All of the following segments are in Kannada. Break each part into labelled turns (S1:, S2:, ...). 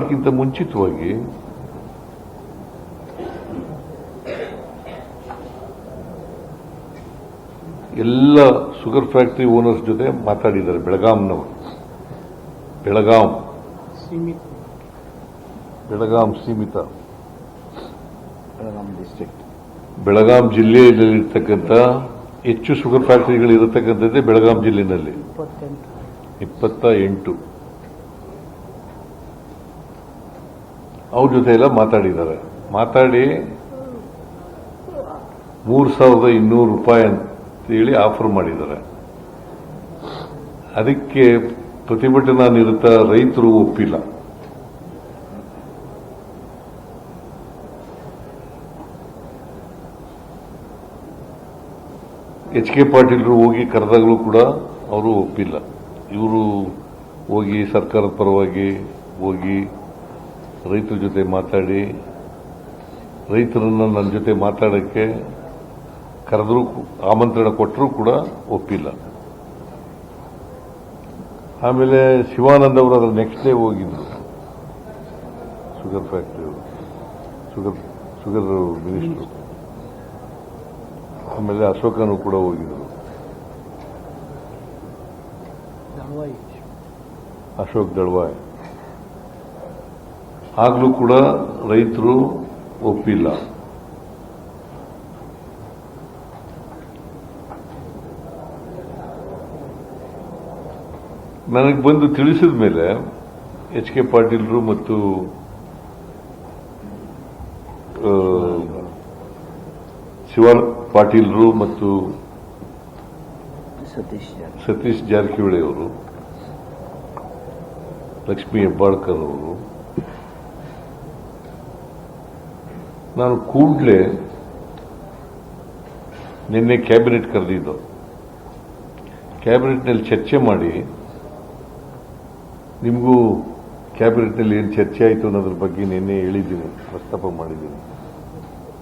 S1: ಅದಕ್ಕಿಂತ ಮುಂಚಿತವಾಗಿ ಎಲ್ಲ ಶುಗರ್ ಫ್ಯಾಕ್ಟರಿ ಓನರ್ಸ್ ಜೊತೆ ಮಾತಾಡಿದ್ದಾರೆ ಬೆಳಗಾಂನವರು. ಬೆಳಗಾಂ.
S2: ಸೀಮಿತ.
S1: ಬೆಳಗಾಂ ಸೀಮಿತ.
S3: ಬೆಳಗಾಂ ಡಿಸ್ಟ್ರಿಕ್ಟ್
S1: ಬೆಳಗಾಂ ಜಿಲ್ಲೆಯಲ್ಲಿರ್ತಕ್ಕಂಥ ಹೆಚ್ಚು ಶುಗರ್ ಫ್ಯಾಕ್ಟರಿಗಳು ಇರತಕ್ಕಂಥದ್ದೇ ಬೆಳಗಾಂ ಜಿಲ್ಲೆಯಲ್ಲಿ. ಇಪ್ಪತ್ತ ಎಂಟು. ಅವ್ರ ಜೊತೆ ಎಲ್ಲ ಮಾತಾಡಿದ್ದಾರೆ. ಮಾತಾಡಿ ಮೂರು ಸಾವಿರದ ಇನ್ನೂರು ರೂಪಾಯಿ ಅಂತೇಳಿ ಆಫರ್ ಮಾಡಿದ್ದಾರೆ. ಅದಕ್ಕೆ ಪ್ರತಿಭಟನಾ ನಿರತ ರೈತರು ಒಪ್ಪಿಲ್ಲ. ಎಚ್ ಕೆ ಪಾಟೀಲ್ರು ಹೋಗಿ ಕರೆದಾಗಲೂ ಕೂಡ ಅವರು ಒಪ್ಪಿಲ್ಲ. ಇವರು ಹೋಗಿ ಸರ್ಕಾರದ ಪರವಾಗಿ ಹೋಗಿ ರೈತರ ಜೊತೆ ಮಾತಾಡಿ ರೈತರನ್ನು ನನ್ನ ಜೊತೆ ಮಾತಾಡೋಕ್ಕೆ ಕರೆದ್ರು ಆಮಂತ್ರಣ ಕೊಟ್ಟರೂ ಕೂಡ ಒಪ್ಪಿಲ್ಲ. ಆಮೇಲೆ ಶಿವಾನಂದ ಅವರು ಅದರ ನೆಕ್ಸ್ಟ್ ಡೇ ಹೋಗಿದ್ರು. Sugar factory sugar sugar minister ಆಮೇಲೆ ಅಶೋಕನು ಕೂಡ ಹೋಗಿದ್ರು. ಅಶೋಕ್ ದಳ್ವಾಯ್. ಆಗ್ಲೂ ಕೂಡ ರೈತರು ಒಪ್ಪಿಲ್ಲ. ನನಗೆ ಬಂದು ತಿಳಿಸಿದ ಮೇಲೆ ಎಚ್ ಕೆ ಪಾಟೀಲ್ರು ಮತ್ತು ಶಿವ ಪಾಟೀಲ್ರು ಮತ್ತು
S3: ಸತೀಶ್ ಜಾರಕಿಹೊಳಿ
S1: ಅವರು ಲಕ್ಷ್ಮೀ ಹೆಬ್ಬಾಳ್ಕರ್ ಅವರು ನಾನು ಕೂಡಲೇ ನಿನ್ನೆ ಕ್ಯಾಬಿನೆಟ್ ಕರೆದಿದ್ದು. ಕ್ಯಾಬಿನೆಟ್ನಲ್ಲಿ ಚರ್ಚೆ ಮಾಡಿ, ನಿಮಗೂ ಕ್ಯಾಬಿನೆಟ್ನಲ್ಲಿ ಏನು ಚರ್ಚೆ ಆಯಿತು ಅನ್ನೋದ್ರ ಬಗ್ಗೆ ನಿನ್ನೆ ಹೇಳಿದ್ದೀನಿ, ಪ್ರಸ್ತಾಪ ಮಾಡಿದ್ದೀನಿ.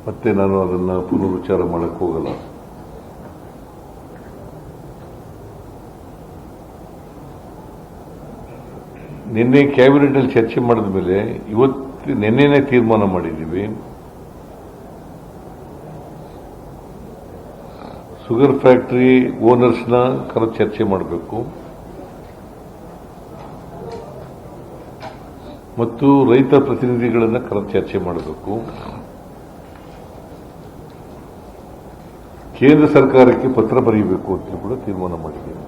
S1: ಮತ್ತೆ ನಾನು ಅದನ್ನು ಪುನರುಚ್ಚಾರ ಮಾಡಕ್ಕೆ ಹೋಗಲ್ಲ. ನಿನ್ನೆ ಕ್ಯಾಬಿನೆಟ್ನಲ್ಲಿ ಚರ್ಚೆ ಮಾಡಿದ ಮೇಲೆ ಇವತ್ತು ನಿನ್ನೆನೇ ತೀರ್ಮಾನ ಮಾಡಿದ್ದೀವಿ. ಶುಗರ್ ಫ್ಯಾಕ್ಟರಿ ಓನರ್ಸ್ನ ಕರೆದು ಚರ್ಚೆ ಮಾಡಬೇಕು. ಮತ್ತು ರೈತ ಪ್ರತಿನಿಧಿಗಳನ್ನ ಕರೆದು ಚರ್ಚೆ ಮಾಡಬೇಕು. ಕೇಂದ್ರ ಸರ್ಕಾರಕ್ಕೆ ಪತ್ರ ಬರೆಯಬೇಕು ಅಂತ ಕೂಡ ತೀರ್ಮಾನ ಮಾಡಿದ್ದೇನೆ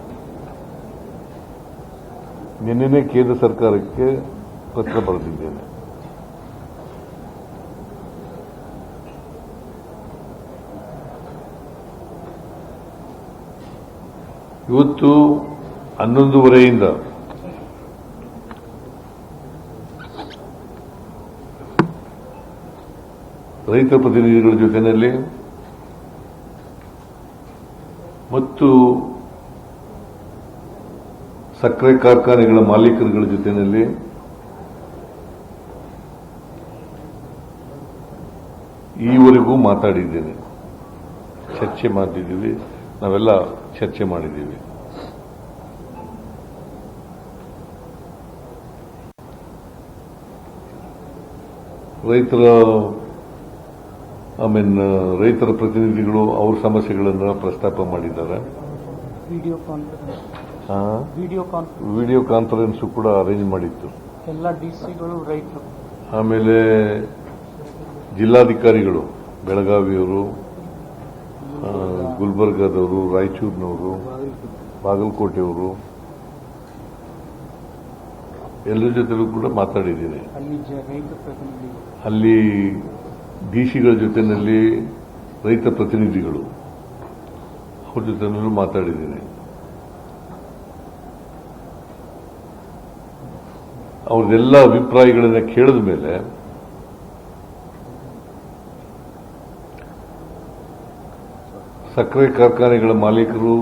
S1: ನಿನ್ನೆನೇ ಕೇಂದ್ರ ಸರ್ಕಾರಕ್ಕೆ ಪತ್ರ ಬರೆದಿದ್ದೇನೆ. ಇವತ್ತು ಹನ್ನೊಂದುವರೆಯಿಂದ ರೈತ ಪ್ರತಿನಿಧಿಗಳ ಜೊತೆಯಲ್ಲಿ ಮತ್ತು ಸಕ್ಕರೆ ಕಾರ್ಖಾನೆಗಳ ಮಾಲೀಕರುಗಳ ಜೊತೆಯಲ್ಲಿ ಈವರೆಗೂ ಮಾತಾಡಿದ್ದೇನೆ, ಚರ್ಚೆ ಮಾಡಿದ್ದೀವಿ ನಾವೆಲ್ಲ ಚರ್ಚೆ ಮಾಡಿದ್ದೀವಿ. ರೈತರ ಐ ಮೀನ್ ರೈತರ ಪ್ರತಿನಿಧಿಗಳು ಅವ್ರ ಸಮಸ್ಯೆಗಳನ್ನು ಪ್ರಸ್ತಾಪ ಮಾಡಿದ್ದಾರೆ.
S2: ವಿಡಿಯೋ ಕಾನ್ಫರೆನ್ಸ್
S1: ಆ,
S2: ವಿಡಿಯೋ ಕಾನ್ಫರೆನ್ಸ್
S1: ವಿಡಿಯೋ ಕಾನ್ಫರೆನ್ಸು ಕೂಡ ಅರೇಂಜ್ ಮಾಡಿತ್ತು.
S2: ಎಲ್ಲ ಡಿ ಸಿಗಳು ರೈತರು.
S1: ಆಮೇಲೆ ಜಿಲ್ಲಾಧಿಕಾರಿಗಳು ಬೆಳಗಾವಿಯವರು ಆ, ಗುಲ್ಬರ್ಗಾದವರು ರಾಯಚೂರಿನವರು ಬಾಗಲಕೋಟೆಯವರು ಎಲ್ಲರ ಜೊತೆಲೂ ಕೂಡ ಮಾತಾಡಿದ್ದೀನಿ.
S2: ಅಲ್ಲಿ
S1: ಡಿಸಿಗಳ ಜೊತೆಯಲ್ಲಿ ರೈತ ಪ್ರತಿನಿಧಿಗಳು ಅವ್ರ ಜೊತೆನೂ ಮಾತಾಡಿದ್ದೀನಿ. ಅವ್ರದೆಲ್ಲ ಅಭಿಪ್ರಾಯಗಳನ್ನ ಕೇಳಿದ ಮೇಲೆ ಸಕ್ಕರೆ ಕಾರ್ಖಾನೆಗಳ ಮಾಲೀಕರು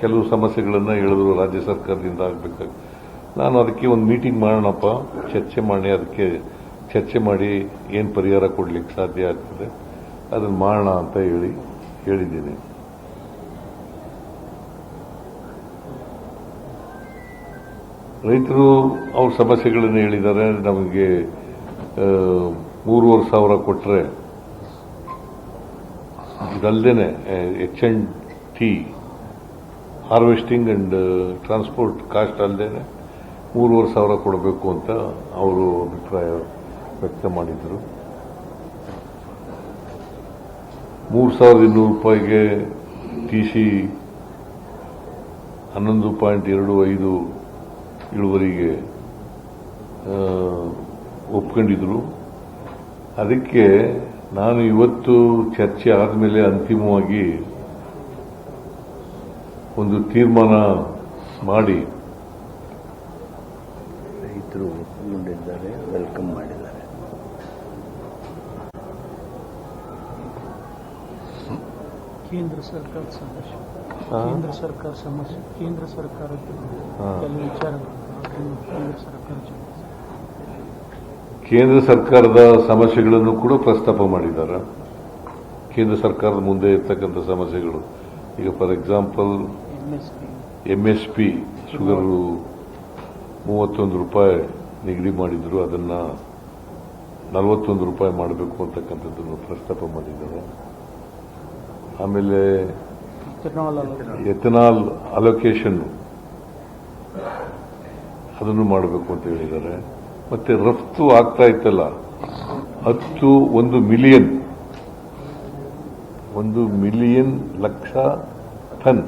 S1: ಕೆಲವು ಸಮಸ್ಯೆಗಳನ್ನು ಹೇಳಿದ್ರು ರಾಜ್ಯ ಸರ್ಕಾರದಿಂದ ಆಗಬೇಕಾಗಿ. ನಾನು ಅದಕ್ಕೆ ಒಂದು ಮೀಟಿಂಗ್ ಮಾಡೋಣಪ್ಪ, ಚರ್ಚೆ ಮಾಡಿ, ಅದಕ್ಕೆ ಚರ್ಚೆ ಮಾಡಿ ಏನು ಪರಿಹಾರ ಕೊಡಲಿಕ್ಕೆ ಸಾಧ್ಯ ಆಗ್ತದೆ, ಅದನ್ನು ಮಾಡೋಣ ಅಂತ ಹೇಳಿ ಹೇಳಿದ್ದೀನಿ. ರೈತರು ಅವ್ರ ಸಮಸ್ಯೆಗಳನ್ನು ಹೇಳಿದ್ದಾರೆ, ನಮಗೆ ಮೂರುವರೆ ಸಾವಿರ ಕೊಟ್ಟರೆ ಇದಲ್ದೇನೆ H N T harvesting and transport cost ಅಲ್ಲದೆ ಮೂರುವರೆ ಸಾವಿರ ಕೊಡಬೇಕು ಅಂತ ಅವರು ಅಭಿಪ್ರಾಯ ವ್ಯಕ್ತ ಮಾಡಿದರು. ಮೂರು ಸಾವಿರದ ಇನ್ನೂರು ರೂಪಾಯಿಗೆ ಟಿ ಸಿ ಹನ್ನೊಂದು ಪಾಯಿಂಟ್ ಎರಡು ಐದು ಇಳುವರಿಗೆ ಒಪ್ಕೊಂಡಿದ್ರು. ಅದಕ್ಕೆ ನಾನು ಇವತ್ತು ಚರ್ಚೆ ಆದಮೇಲೆ ಅಂತಿಮವಾಗಿ ಒಂದು ತೀರ್ಮಾನ ಮಾಡಿ
S3: ರೈತರು ಒಪ್ಪಿಕೊಂಡಿದ್ದಾರೆ ವೆಲ್ಕಮ್ ಮಾಡಿದ್ದಾರೆ
S2: ಕೇಂದ್ರ ಸರ್ಕಾರ ಸಮಸ್ಯೆ? ಕೇಂದ್ರ ಸರ್ಕಾರ ಸಮಸ್ಯೆ ಕೇಂದ್ರ ಸರ್ಕಾರಕ್ಕೆ
S1: ಹಾ.
S2: ಕೆಲವು ವಿಚಾರಗಳು ಕೇಂದ್ರ ಸರ್ಕಾರ ಜೊತೆ.
S1: ಕೇಂದ್ರ ಸರ್ಕಾರದ ಸಮಸ್ಯೆಗಳನ್ನು ಕೂಡ ಪ್ರಸ್ತಾಪ ಮಾಡಿದ್ದಾರೆ. ಕೇಂದ್ರ ಸರ್ಕಾರದ ಮುಂದೆ ಇರ್ತಕ್ಕಂಥ ಸಮಸ್ಯೆಗಳು. ಈಗ for example M S P sugar ಮೂವತ್ತೊಂದು ರೂಪಾಯಿ ನಿಗದಿ ಮಾಡಿದ್ರು, ಅದನ್ನ ನಲವತ್ತೊಂದು ರೂಪಾಯಿ ಮಾಡಬೇಕು ಅಂತಕ್ಕಂಥದ್ದನ್ನು ಪ್ರಸ್ತಾಪ ಮಾಡಿದ್ದಾರೆ. ಆಮೇಲೆ ಎಥನಾಲ್ ಅಲೋಕೇಶನ್ ಅದನ್ನು ಮಾಡಬೇಕು ಅಂತ ಹೇಳಿದ್ದಾರೆ. ಮತ್ತೆ ರಫ್ತು ಆಗ್ತಾ ಇತ್ತಲ್ಲ ಹತ್ತು ಒಂದು ಮಿಲಿಯನ್ ಒಂದು ಮಿಲಿಯನ್ ಲಕ್ಷ ಟನ್.